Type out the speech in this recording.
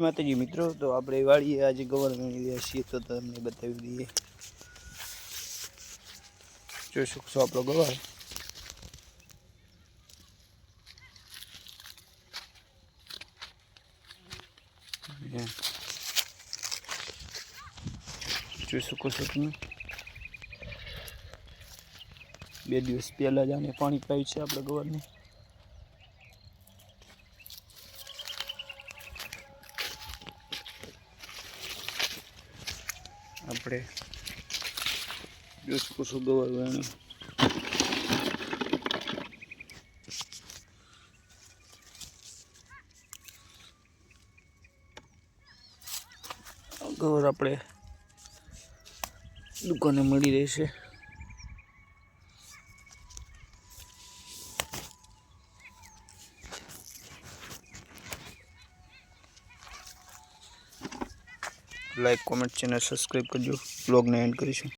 માતાજી મિત્રો તો આપણે વાળીએ આજે ગવર ગણી રહ્યા છીએ તો તમને બતાવી દઈએ જોઈ શકશો આપણો ગવાર અને જોઈ શકો છો તમે બે દિવસ પહેલાં જ આને પાણી પાયું છે આપણે ગવારને આપણે જોઈ શકો છો ગવાર આપણે દુકાને મળી રહેશે. લાઈક કોમેન્ટ ચેનલ સબસ્ક્રાઈબ કરજો. બ્લોગને એન્ડ કરીશું.